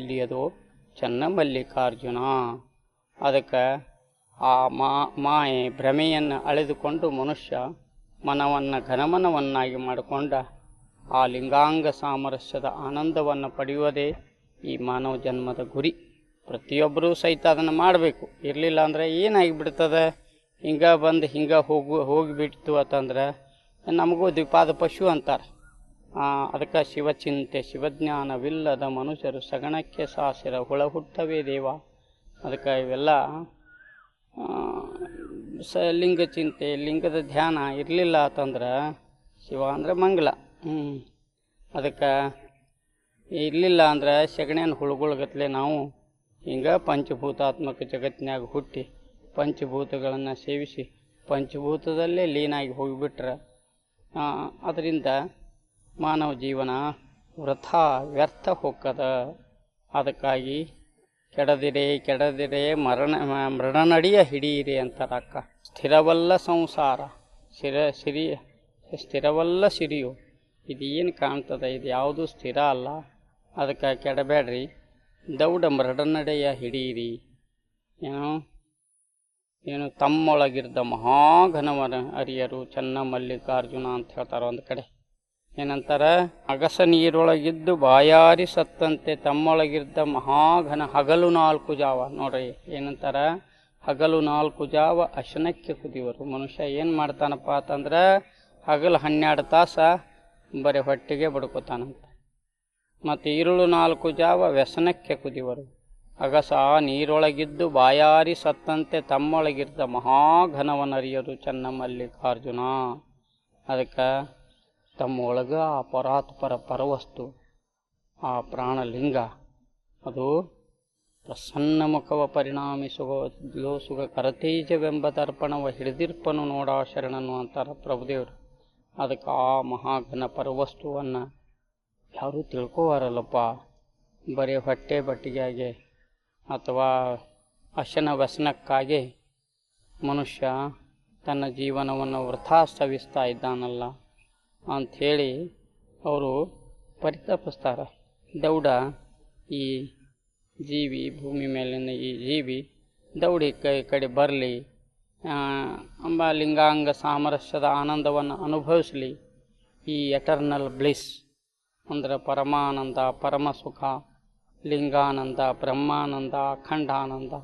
ಚೆನ್ನ ಮಲ್ಲಿಕಾರ್ಜುನ ಅದಕ್ಕೆ ಆ ಮಾ, ಮಾಯೆ ಭ್ರಮೆಯನ್ನು ಅಳೆದುಕೊಂಡು ಮನುಷ್ಯ ಮನವನ್ನು ಘನಮನವನ್ನಾಗಿ ಮಾಡಿಕೊಂಡ ಆ ಲಿಂಗಾಂಗ ಸಾಮರಸ್ಯದ ಆನಂದವನ್ನು ಪಡೆಯುವುದೇ ಈ ಮಾನವ ಜನ್ಮದ ಗುರಿ. ಪ್ರತಿಯೊಬ್ಬರೂ ಸಹಿತ ಅದನ್ನು ಮಾಡಬೇಕು. ಇರಲಿಲ್ಲ ಅಂದರೆ ಏನಾಗಿಬಿಡ್ತದೆ? ಹಿಂಗೆ ಬಂದು ಹಿಂಗೆ ಹೋಗು, ಹೋಗಿಬಿಡ್ತು ಅಂತಂದ್ರೆ ನಮಗೂ ದ್ವಿಪಾದ ಪಶು ಅಂತಾರೆ. ಅದಕ್ಕೆ ಶಿವಚಿಂತೆ ಶಿವಜ್ಞಾನವಿಲ್ಲದ ಮನುಷ್ಯರು ಸಗಣಕ್ಕೆ ಸಾಸಿರ ಹುಳ ಹುಟ್ಟವೇ ದೇವ. ಅದಕ್ಕೆ ಇವೆಲ್ಲ ಸ ಲಿಂಗ ಚಿಂತೆ ಲಿಂಗದ ಧ್ಯಾನ ಇರಲಿಲ್ಲ ಅಂತಂದ್ರೆ ಶಿವ ಅಂದ್ರೆ ಮಂಗಳ. ಹ್ಞೂ ಅದಕ್ಕೆ ಇರಲಿಲ್ಲ ಅಂದ್ರೆ ಸಗಣಿಯನ್ನು ಹುಳುಗಳ್ಗತ್ಲೆ ನಾವು ಹಿಂಗೆ ಪಂಚಭೂತಾತ್ಮಕ ಜಗತ್ತಿನಾಗ ಹುಟ್ಟಿ ಪಂಚಭೂತಗಳನ್ನು ಸೇವಿಸಿ ಪಂಚಭೂತದಲ್ಲೇ ಲೀನಾಗಿ ಹೋಗಿಬಿಟ್ರೆ ಅದರಿಂದ ಮಾನವ ಜೀವನ ವೃಥ ವ್ಯರ್ಥ ಹೋಗದ ಅದಕ್ಕಾಗಿ ಕೆಡದಿರೆ ಕೆಡದಿರೆ ಮರಣ ಮೃಣನಡಿಯ ಹಿಡಿಯಿರಿ ಅಂತಾರಕ್ಕ. ಸ್ಥಿರವಲ್ಲ ಸಂಸಾರ, ಸ್ಥಿರ, ಸಿರಿ, ಸ್ಥಿರವಲ್ಲ ಸಿರಿಯು. ಇದೇನು ಕಾಣ್ತದೆ? ಇದು ಯಾವುದೂ ಸ್ಥಿರ ಅಲ್ಲ. ಅದಕ್ಕೆ ಕೆಡಬೇಡ್ರಿ ದೌಡ ಮೃಡನಡೆಯ ಹಿಡಿಯಿರಿ. ಏನು ಏನು ತಮ್ಮೊಳಗಿದ್ದ ಮಹಾಘನವರ ಅರಿಯರು ಚನ್ನ ಮಲ್ಲಿಕಾರ್ಜುನ ಅಂತ ಹೇಳ್ತಾರೆ ಒಂದು ಕಡೆ. ಏನಂತಾರೆ? ಅಗಸ ನೀರೊಳಗಿದ್ದು ಬಾಯಾರಿ ಸತ್ತಂತೆ ತಮ್ಮೊಳಗಿದ್ದ ಮಹಾಘನ ಹಗಲು ನಾಲ್ಕು ಜಾವ. ನೋಡ್ರಿ, ಏನಂತಾರೆ? ಹಗಲು ನಾಲ್ಕು ಜಾವ ಅಶನಕ್ಕೆ ಕುದಿವರು. ಮನುಷ್ಯ ಏನು ಮಾಡ್ತಾನಪ್ಪ ಅಂತಂದ್ರೆ ಹಗಲು ಹನ್ನೆರಡು ತಾಸ ಬರೀ ಹೊಟ್ಟೆಗೆ ಬಡ್ಕೋತಾನಂತ. ಮತ್ತು ಈರುಳು ನಾಲ್ಕು ಜಾವ ವ್ಯಸನಕ್ಕೆ ಕುದಿವರು. ಅಗಸ ನೀರೊಳಗಿದ್ದು ಬಾಯಾರಿ ಸತ್ತಂತೆ ತಮ್ಮೊಳಗಿದ್ದ ಮಹಾಘನವನರಿಯರು ಚನ್ನಮಲ್ಲಿಕಾರ್ಜುನ. ಅದಕ್ಕೆ ತಮ್ಮೊಳಗ ಆ ಪರಾತ್ಪರ ಪರವಸ್ತು, ಆ ಪ್ರಾಣಲಿಂಗ, ಅದು ಪ್ರಸನ್ನ ಮುಖವ ಪರಿಣಾಮಿಸುವ ಲೋಸುಗ ಕರತೇಜವೆಂಬ ತರ್ಪಣವ ಹಿಡಿದಿರ್ಪನು ನೋಡಾ ಶರಣನು ಅಂತಾರೆ ಪ್ರಭುದೇವರು. ಅದಕ್ಕೆ ಆ ಮಹಾಘನ ಪರವಸ್ತುವನ್ನು ಯಾರೂ ತಿಳ್ಕೋವಾರಲ್ಲಪ್ಪ. ಬರೀ ಹೊಟ್ಟೆ ಬಟ್ಟಿಗೆಯಾಗಿ ಅಥವಾ ಅಶನ ವ್ಯಸನಕ್ಕಾಗಿ ಮನುಷ್ಯ ತನ್ನ ಜೀವನವನ್ನು ವೃಥಾ ಸವಿಸ್ತಾ ಇದ್ದಾನಲ್ಲ ಅಂಥೇಳಿ ಅವರು ಪರಿತಪಿಸ್ತಾರೆ. ದೌಡ ಈ ಜೀವಿ ಭೂಮಿ ಮೇಲಿನ ಈ ಜೀವಿ ದೌಡಿ ಕೈ ಕಡೆ ಬರಲಿ ಅಂಬ ಲಿಂಗಾಂಗ ಸಾಮರಸ್ಯದ ಆನಂದವನ್ನು ಅನುಭವಿಸಲಿ. ಈ ಎಟರ್ನಲ್ ಬ್ಲಿಸ್ ಅಂದರೆ ಪರಮಾನಂದ ಪರಮ ಸುಖ ಲಿಂಗಾನಂದ, ಬ್ರಹ್ಮಾನಂದ, ಅಖಂಡಾನಂದ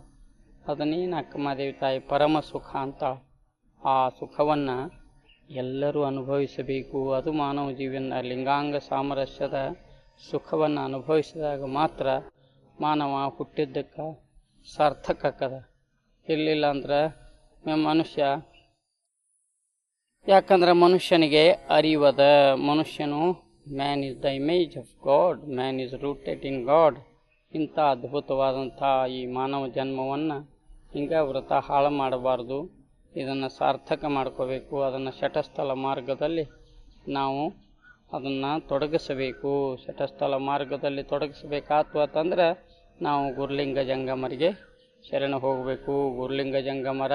ಅದನ್ನೇನು ಅಕ್ಕಮದೇವಿ ತಾಯಿ ಪರಮ ಸುಖ ಅಂತ ಆ ಸುಖವನ್ನು ಎಲ್ಲರೂ ಅನುಭವಿಸಬೇಕು. ಅದು ಮಾನವ ಜೀವನ, ಲಿಂಗಾಂಗ ಸಾಮರಸ್ಯದ ಸುಖವನ್ನು ಅನುಭವಿಸಿದಾಗ ಮಾತ್ರ ಮಾನವ ಹುಟ್ಟಿದ್ದಕ್ಕೆ ಸಾರ್ಥಕ ಆಕ್ಕದ ಇರಲಿಲ್ಲ ಅಂದ್ರೆ ಮನುಷ್ಯ, ಯಾಕಂದ್ರೆ ಮನುಷ್ಯನಿಗೆ ಅರಿವದ. ಮನುಷ್ಯನು man is the image of God man is rooted in God ಇಂಥ ಅದ್ಭುತವಾದಂಥ ಈ ಮಾನವ ಜನ್ಮವನ್ನು ಹಿಂಗೆ ವ್ರತ ಹಾಳು ಮಾಡಬಾರ್ದು. ಇದನ್ನು ಸಾರ್ಥಕ ಮಾಡ್ಕೋಬೇಕು. ಅದನ್ನು ಶಟಸ್ಥಲ ಮಾರ್ಗದಲ್ಲಿ ನಾವು ಅದನ್ನು ತೊಡಗಿಸಬೇಕು. ಶಟಸ್ಥಲ ಮಾರ್ಗದಲ್ಲಿ ತೊಡಗಿಸಬೇಕಾತು ಅಂತಂದ್ರೆ ನಾವು ಗುರುಲಿಂಗ ಜಂಗಮರಿಗೆ ಶರಣ ಹೋಗಬೇಕು. ಗುರುಲಿಂಗ ಜಂಗಮರ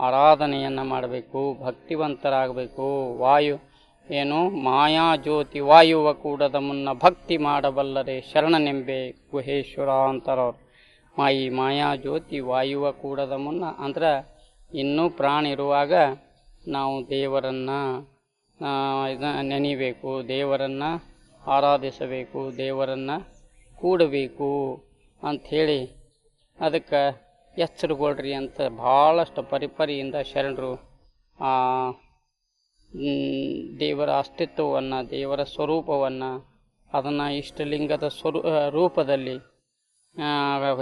ಆರಾಧನೆಯನ್ನು ಮಾಡಬೇಕು. ಭಕ್ತಿವಂತರಾಗಬೇಕು. ವಾಯು ಏನು? ಮಾಯಾ ಜ್ಯೋತಿ ವಾಯುವ ಕೂಡದ ಮುನ್ನ ಭಕ್ತಿ ಮಾಡಬಲ್ಲರೆ ಶರಣನೆಂಬೆ ಗುಹೇಶ್ವರ ಅಂತಾರವ್ರು ಮಾಯಿ ಮಾಯಾ ಜ್ಯೋತಿ ವಾಯುವ ಕೂಡದ ಮುನ್ನ ಅಂದ್ರೆ ಇನ್ನೂ ಪ್ರಾಣ ಇರುವಾಗ ನಾವು ದೇವರನ್ನು ಇದ ನೆನೆಯಬೇಕು ದೇವರನ್ನು ಆರಾಧಿಸಬೇಕು, ದೇವರನ್ನು ಕೂಡಬೇಕು ಅಂಥೇಳಿ ಅದಕ್ಕೆ ಎಚ್ಚರಗೊಳ್ರಿ ಅಂತ ಭಾಳಷ್ಟು ಪರಿಪರಿಯಿಂದ ಶರಣರು ದೇವರ ಅಸ್ತಿತ್ವವನ್ನು, ದೇವರ ಸ್ವರೂಪವನ್ನು, ಅದನ್ನು ಇಷ್ಟಲಿಂಗದ ಸ್ವರೂ ರೂಪದಲ್ಲಿ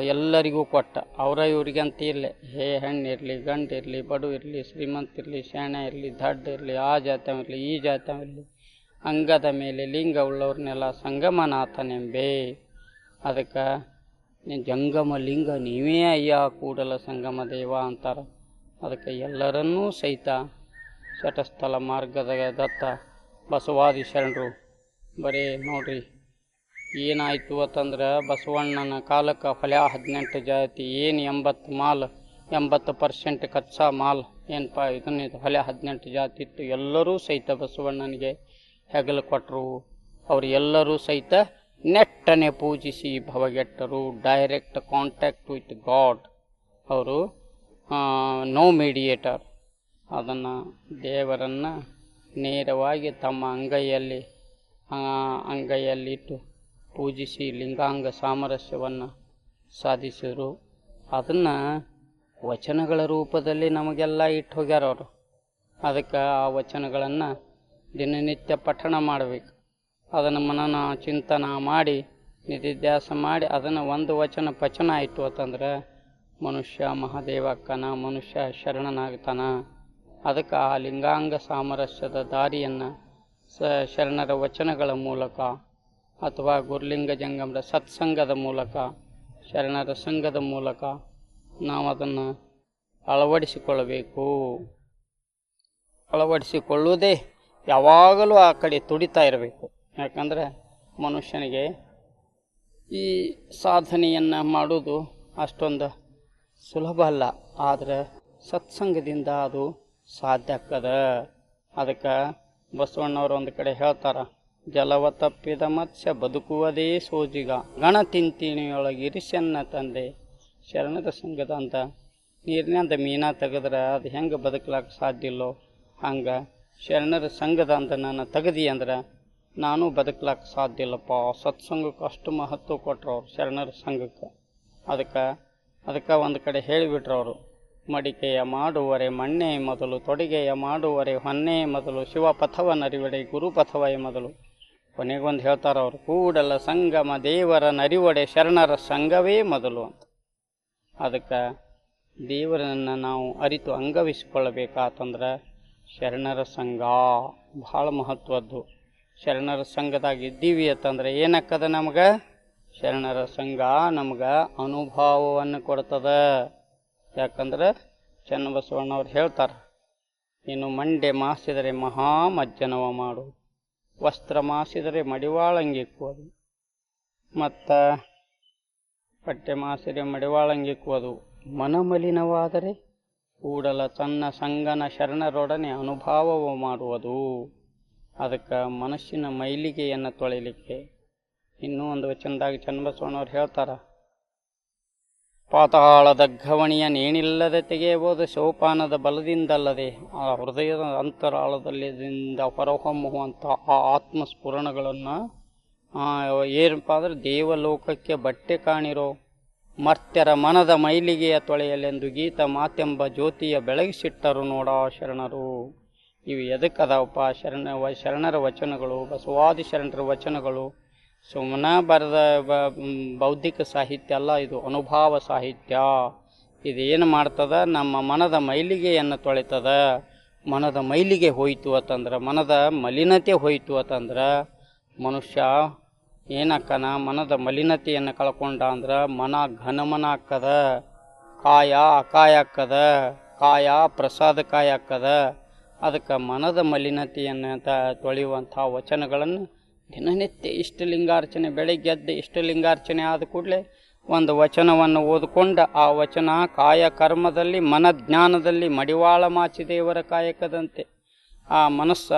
ಎಲ್ಲರಿಗೂ ಕೊಟ್ಟ. ಅವರ ಇವರಿಗೆ ಅಂತ ಇರಲಿ. ಹೇ ಹೆಣ್ಣಿರಲಿ ಗಂಡಿರಲಿ ಬಡು ಇರಲಿ, ಶ್ರೀಮಂತ ಇರಲಿ, ಶಾಣೆ ಇರಲಿ, ದಡ್ಡ ಇರಲಿ, ಆ ಜಾತವಿರಲಿ ಈ ಜಾತವಿರಲಿ ಅಂಗದ ಮೇಲೆ ಲಿಂಗ ಉಳ್ಳವ್ರನ್ನೆಲ್ಲ ಸಂಗಮನಾಥನೆಂಬೆ. ಅದಕ್ಕೆ ಜಂಗಮ ಲಿಂಗ ನೀವೇ ಅಯ್ಯ, ಕೂಡಲ ಸಂಗಮ ದೇವ ಅಂತಾರೆ. ಅದಕ್ಕೆ ಎಲ್ಲರನ್ನೂ ಸಹಿತ ಶಟಸ್ಥಲ ಮಾರ್ಗದ ದತ್ತ ಬಸವಾದಿ ಶರಣರು. ಬರೀ ನೋಡ್ರಿ, ಏನಾಯಿತು ಅಂತಂದ್ರೆ ಬಸವಣ್ಣನ ಕಾಲಕ್ಕೆ ಫಲ್ಯಾ ಹದಿನೆಂಟು ಜಾತಿ, ಏನು ಎಂಬತ್ತು ಮಾಲ್, ಎಂಬತ್ತು ಪರ್ಸೆಂಟ್ ಕಚ್ಚಾ ಮಾಲ್ ಏನಪ್ಪ ಇದನ್ನ ಫಲ ಹದಿನೆಂಟು ಜಾತಿ ಇತ್ತು. ಎಲ್ಲರೂ ಸಹಿತ ಬಸವಣ್ಣನಿಗೆ ಹೆಗಲು ಕೊಟ್ಟರು ಅವರು ಎಲ್ಲರೂ ಸಹಿತ ನೆಟ್ಟನೆ ಪೂಜಿಸಿ ಭವಗೆಟ್ಟರು. ಡೈರೆಕ್ಟ್ ಕಾಂಟ್ಯಾಕ್ಟ್ ವಿತ್ ಗಾಡ್ ಅವರು ನೋ ಮೀಡಿಯೇಟರ್ ಅದನ್ನು ದೇವರನ್ನು ನೇರವಾಗಿ ತಮ್ಮ ಅಂಗೈಯಲ್ಲಿ ಅಂಗೈಯಲ್ಲಿಟ್ಟು ಪೂಜಿಸಿ ಲಿಂಗಾಂಗ ಸಾಮರಸ್ಯವನ್ನು ಸಾಧಿಸಿದರು. ಅದನ್ನು ವಚನಗಳ ರೂಪದಲ್ಲಿ ನಮಗೆಲ್ಲ ಇಟ್ಟು ಹೋಗ್ಯಾರ ಅವರು. ಅದಕ್ಕೆ ಆ ವಚನಗಳನ್ನು ದಿನನಿತ್ಯ ಪಠಣ ಮಾಡಬೇಕು. ಅದನ್ನು ಮನನ ಚಿಂತನ ಮಾಡಿ, ನಿಧಿಧ್ಯಾಸ ಮಾಡಿ, ಅದನ್ನು ಒಂದು ವಚನ ಪಚನ ಆಯಿತು ಅಂತಂದ್ರೆ ಮನುಷ್ಯ ಮಹಾದೇವಕ್ಕನ, ಮನುಷ್ಯ ಶರಣನಾಗ್ತಾನ. ಅದಕ್ಕೆ ಆ ಲಿಂಗಾಂಗ ಸಾಮರಸ್ಯದ ದಾರಿಯನ್ನು ಸ ಶರಣರ ವಚನಗಳ ಮೂಲಕ ಅಥವಾ ಗುರುಲಿಂಗ ಜಂಗಮರ ಸತ್ಸಂಗದ ಮೂಲಕ, ಶರಣರ ಸಂಘದ ಮೂಲಕ ನಾವು ಅದನ್ನು ಅಳವಡಿಸಿಕೊಳ್ಳಬೇಕು. ಅಳವಡಿಸಿಕೊಳ್ಳುವುದೇ ಯಾವಾಗಲೂ ಆ ಕಡೆ ತುಡಿತಾ ಇರಬೇಕು. ಯಾಕಂದರೆ ಮನುಷ್ಯನಿಗೆ ಈ ಸಾಧನೆಯನ್ನು ಮಾಡೋದು ಅಷ್ಟೊಂದು ಸುಲಭ ಅಲ್ಲ. ಆದರೆ ಸತ್ಸಂಗದಿಂದ ಅದು ಸಾಧ್ಯ ಆಗ್ತದೆ? ಅದಕ್ಕೆ ಬಸವಣ್ಣವ್ರು ಒಂದು ಕಡೆ ಹೇಳ್ತಾರ, ಜಲವ ತಪ್ಪಿದ ಮತ್ಸ್ಯ ಬದುಕುವುದೇ ಸೋಜಿಗ. ಗಣ ತಿಂತಿಣಿಯೊಳಗಿರಿಸನ್ನ ತಂದೆ. ಶರಣರ ಸಂಘದ ಅಂತ. ನೀರಿನಿಂದ ಮೀನಾ ತೆಗೆದ್ರೆ ಅದು ಹೆಂಗೆ ಬದುಕಲಾಕ ಸಾಧ್ಯ ಇಲ್ಲೋ? ಹಂಗೆ. ಶರಣರ ಸಂಘದ ಅಂತ ನಾನು ತೆಗದಿ ಅಂದ್ರೆ, ನಾನು ಬದುಕಲಾಕ ಸಾಧ್ಯ ಇಲ್ಲಪ್ಪ. ಸತ್ಸಂಗಕ್ಕೆ ಅಷ್ಟು ಮಹತ್ವ ಕೊಟ್ರು ಅವ್ರು ಶರಣರ ಸಂಘಕ್ಕೆ ಅದಕ್ಕೆ ಅದಕ್ಕೆ ಒಂದು ಕಡೆ ಹೇಳಿಬಿಟ್ರು ಅವರು ಮಡಿಕೆಯ ಮಾಡುವರೆ ಮಣ್ಣೆ ಮೊದಲು, ತೊಡಿಗೆಯ ಮಾಡುವರೆ ಹೊನ್ನೆ ಮೊದಲು, ಶಿವಪಥವನರಿವಡೆ ಗುರುಪಥವೇ ಮೊದಲು. ಕೊನೆಗೊಂದು ಹೇಳ್ತಾರೆ ಅವರು, ಕೂಡಲ ಸಂಗಮ ದೇವರ ನರಿವಡೆ ಶರಣರ ಸಂಘವೇ ಮೊದಲು ಅಂತ. ಅದಕ್ಕೆ ದೇವರನ್ನು ನಾವು ಅರಿತು ಅಂಗವಿಸಿಕೊಳ್ಳಬೇಕಾತಂದ್ರೆ ಶರಣರ ಸಂಘ ಭಾಳ ಮಹತ್ವದ್ದು. ಶರಣರ ಸಂಘದಾಗ ಇದ್ದೀವಿ ಅಂತಂದ್ರೆ ಏನಕ್ಕದ ನಮ್ಗೆ? ಶರಣರ ಸಂಘ ನಮ್ಗೆ ಅನುಭವವನ್ನು ಕೊಡ್ತದ. ಯಾಕಂದ್ರೆ ಚನ್ನಬಸವಣ್ಣವ್ರು ಹೇಳ್ತಾರೆ ಇನ್ನು ಮಂಡೆ ಮಾಸಿದರೆ ಮಹಾಮಜ್ಜನವ ಮಾಡು, ವಸ್ತ್ರ ಮಾಸಿದರೆ ಮಡಿವಾಳಂಗಿ ಕೋದು ಮತ್ತು ಪಟ್ಟೆ ಮಾಸಿದರೆ ಮಡಿವಾಳಂಗಿ ಕೂದು ಮನಮಲಿನವಾದರೆ ಕೂಡಲ ತನ್ನ ಸಂಗನ ಶರಣರೊಡನೆ ಅನುಭಾವವ ಮಾಡುವುದು. ಅದಕ್ಕೆ ಮನಸ್ಸಿನ ಮೈಲಿಗೆಯನ್ನು ತೊಳಿಲಿಕ್ಕೆ ಇನ್ನೂ ಒಂದು ವಚನದಾಗ ಚನ್ನಬಸವಣ್ಣವ್ರು ಹೇಳ್ತಾರ ಪಾತಾಳದ ಘವಣಿಯ ನೇಣಿಲ್ಲದೆ ತೆಗೆಯಬಹುದು ಸೋಪಾನದ ಬಲದಿಂದಲ್ಲದೆ, ಆ ಹೃದಯದ ಅಂತರಾಳದಲ್ಲಿಂದ ಹೊರಹೊಮ್ಮುವಂಥ ಆ ಆತ್ಮಸ್ಫುರಣಗಳನ್ನು ಏನಪ್ಪ ಅಂದ್ರೆ ದೇವಲೋಕಕ್ಕೆ ಬಟ್ಟೆ ಕಾಣಿರೋ ಮರ್ತ್ಯರ ಮನದ ಮೈಲಿಗೆಯ ತೊಳೆಯಲೆಂದು ಗೀತ ಮಾತೆಂಬ ಜ್ಯೋತಿಯ ಬೆಳಗಿಸಿಟ್ಟರು ನೋಡ ಶರಣರು. ಇವು ಎದಕ್ಕದಾವಪ್ಪ? ಶರಣ, ಶರಣರ ವಚನಗಳು, ಬಸವಾದಿ ಶರಣರ ವಚನಗಳು ಸುಮ್ಮನೆ ಬರೆದ ಬೌದ್ಧಿಕ ಸಾಹಿತ್ಯ ಅಲ್ಲ, ಇದು ಅನುಭವ ಸಾಹಿತ್ಯ. ಇದೇನು ಮಾಡ್ತದ? ನಮ್ಮ ಮನದ ಮೈಲಿಗೆಯನ್ನು ತೊಳಿತದ. ಮನದ ಮೈಲಿಗೆ ಹೋಯಿತು ಅಂತಂದ್ರೆ, ಮನದ ಮಲಿನತೆ ಹೋಯಿತು ಅಂತಂದ್ರೆ, ಮನುಷ್ಯ ಏನಕ್ಕನ, ಮನದ ಮಲಿನತೆಯನ್ನು ಕಳ್ಕೊಂಡ ಅಂದ್ರೆ, ಮನ ಘನಮನ ಆಕ್ಕದ, ಕಾಯ ಅಕಾಯ ಆಕ್ಕದ, ಕಾಯ ಪ್ರಸಾದ ಕಾಯ ಆಕ್ಕದ. ಅದಕ್ಕೆ ಮನದ ಮಲಿನತೆಯನ್ನು ತೊಳೆಯುವಂಥ ವಚನಗಳನ್ನು ದಿನನಿತ್ಯ ಇಷ್ಟಲಿಂಗಾರ್ಚನೆ, ಬೆಳಗ್ಗೆ ಎದ್ದು ಇಷ್ಟಲಿಂಗಾರ್ಚನೆ ಆದ ಕೂಡಲೇ ಒಂದು ವಚನವನ್ನು ಓದಿಕೊಂಡು ಆ ವಚನ ಕಾಯ ಕರ್ಮದಲ್ಲಿ ಮನ ಜ್ಞಾನದಲ್ಲಿ ಮಡಿವಾಳ ಮಾಚಿದೇವರ ಕಾಯಕದಂತೆ. ಆ ಮನಸ್ಸ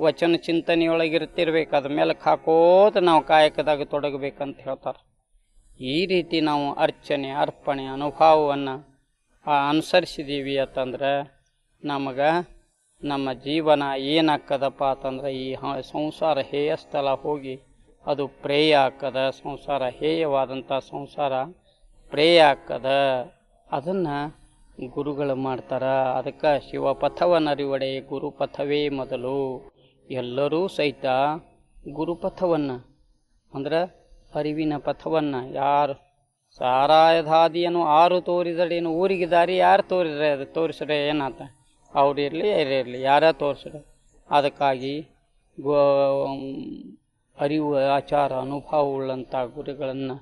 ವಚನ ಚಿಂತನೆಯೊಳಗಿರ್ತಿರ್ಬೇಕು ಅದ್ರ ಮೇಲೆ ಹಾಕೋತ ನಾವು ಕಾಯಕದಾಗ ತೊಡಗಬೇಕಂತ ಹೇಳ್ತಾರೆ. ಈ ರೀತಿ ನಾವು ಅರ್ಚನೆ, ಅರ್ಪಣೆ, ಅನುಭವವನ್ನು ಅನುಸರಿಸಿದ್ದೀವಿ ಅಂತಂದ್ರೆ ನಮಗೆ ನಮ್ಮ ಜೀವನ ಏನಾಕ್ಕದಪ್ಪ ಅಂತಂದ್ರೆ ಈ ಸಂಸಾರ ಹೇಯ ಸ್ಥಳ ಹೋಗಿ ಅದು ಪ್ರೇಯ ಹಾಕದ ಸಂಸಾರ ಹೇಯವಾದಂಥ ಸಂಸಾರ ಪ್ರೇಯ ಹಾಕದ ಅದನ್ನು ಗುರುಗಳು ಮಾಡ್ತಾರೆ. ಅದಕ್ಕೆ ಶಿವಪಥವನ್ನರಿವಡೆ ಗುರುಪಥವೇ ಮೊದಲು. ಎಲ್ಲರೂ ಸಹಿತ ಗುರುಪಥವನ್ನು, ಅಂದ್ರೆ ಅರಿವಿನ ಪಥವನ್ನು ಯಾರು ಸಾರಾಯಧಾದಿಯನ್ನು ಆರು ತೋರಿದಡೇನು ಊರಿಗೆ ದಾರಿ ಯಾರು ತೋರಿದರೆ ಅದು ತೋರಿಸಿದ್ರೆ ಏನಾತ? ಅವ್ರು ಇರಲಿ ಯಾರೇ ತೋರಿಸ್ರಿ ಅದಕ್ಕಾಗಿ ಗೋ ಅರಿವು, ಆಚಾರ ಅನುಭವವುಳ್ಳಂಥ ಗುರುಗಳನ್ನು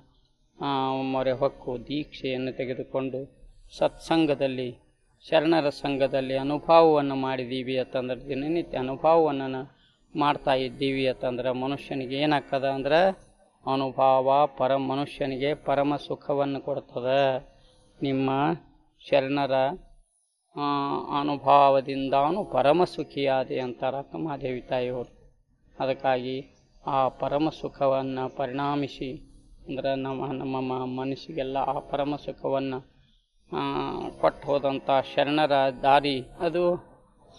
ಮೊರೆ ಹೊಕ್ಕು, ದೀಕ್ಷೆಯನ್ನು ತೆಗೆದುಕೊಂಡು ಸತ್ಸಂಗದಲ್ಲಿ, ಶರಣರ ಸಂಘದಲ್ಲಿ ಅನುಭವವನ್ನು ಮಾಡಿದ್ದೀವಿ ಅಂತಂದ್ರೆ ದಿನನಿತ್ಯ ಅನುಭವವನ್ನು ಮಾಡ್ತಾ ಇದ್ದೀವಿ ಅಂತಂದ್ರೆ ಮನುಷ್ಯನಿಗೆ ಏನಾಗ್ತದ ಅಂದ್ರೆ ಅನುಭವ ಪರ ಮನುಷ್ಯನಿಗೆ ಪರಮ ಸುಖವನ್ನು ಕೊಡ್ತದೆ. ನಿಮ್ಮ ಶರಣರ ಆ, ಅನುಭವದಿಂದ ಅವನು ಪರಮ ಸುಖಿಯಾದೆ ಅಂತಾರೆ ತಾಯಿ ತಾಯಿಯವರು. ಅದಕ್ಕಾಗಿ ಆ ಪರಮ ಸುಖವನ್ನು ಪರಿಣಾಮಿಸಿ ಅಂದ್ರೆ ನಮ್ಮ ನಮ್ಮ ಮನಸ್ಸಿಗೆಲ್ಲ ಆ ಪರಮ ಸುಖವನ್ನು ಕೊಟ್ಟು ಹೋದಂಥ ಶರಣರ ದಾರಿ ಅದು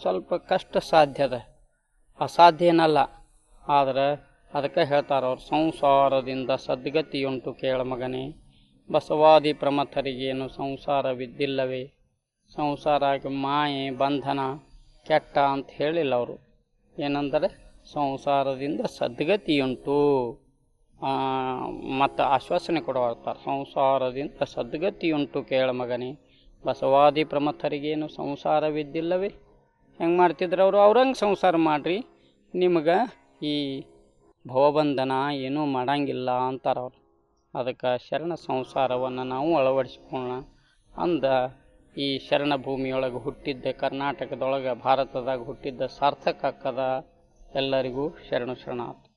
ಸ್ವಲ್ಪ ಕಷ್ಟ ಸಾಧ್ಯದ ಅಸಾಧ್ಯ ಏನಲ್ಲ. ಆದರೆ ಅದಕ್ಕೆ ಹೇಳ್ತಾರೆ ಅವ್ರು ಸಂಸಾರದಿಂದ ಸದ್ಗತಿಯುಂಟು ಕೇಳ ಮಗನೇ. ಬಸವಾದಿ ಪ್ರಮಥರಿಗೇನು ಸಂಸಾರವಿದ್ದಿಲ್ಲವೇ? ಸಂಸಾರ ಮಾಯೆ, ಬಂಧನ, ಕೆಟ್ಟ ಅಂತ ಹೇಳಿಲ್ಲ ಅವರು. ಏನಂದರೆ ಸಂಸಾರದಿಂದ ಸದ್ಗತಿಯುಂಟು. ಮತ್ತು ಆಶ್ವಾಸನೆ ಕೊಡುತ್ತಾರೆ ಸಂಸಾರದಿಂದ ಸದ್ಗತಿಯುಂಟು ಕೇಳ ಮಗನೇ. ಬಸವಾದಿ ಪ್ರಮಥರಿಗೇನು ಸಂಸಾರವಿದ್ದಿಲ್ಲವೇ? ಹೆಂಗೆ ಮಾಡ್ತಿದ್ರು ಅವರು? ಅವ್ರಂಗೆ ಸಂಸಾರ ಮಾಡಿರಿ. ನಿಮಗೆ ಈ ಭವಬಂಧನ ಏನೂ ಮಾಡಂಗಿಲ್ಲ ಅಂತಾರೆ ಅವ್ರು. ಅದಕ್ಕೆ ಶರಣ ಸಂಸಾರವನ್ನು ನಾವು ಅಳವಡಿಸ್ಕೊಳ್ಳೋಣ ಅಂದ ಈ ಶರಣ ಭೂಮಿಯೊಳಗೆ ಹುಟ್ಟಿದ್ದ ಕರ್ನಾಟಕದೊಳಗೆ ಭಾರತದಾಗ ಹುಟ್ಟಿದ್ದ ಸಾರ್ಥಕ ಆಕ್ಕದ ಎಲ್ಲರಿಗೂ ಶರಣು ಶರಣಾರ್ಥಿ.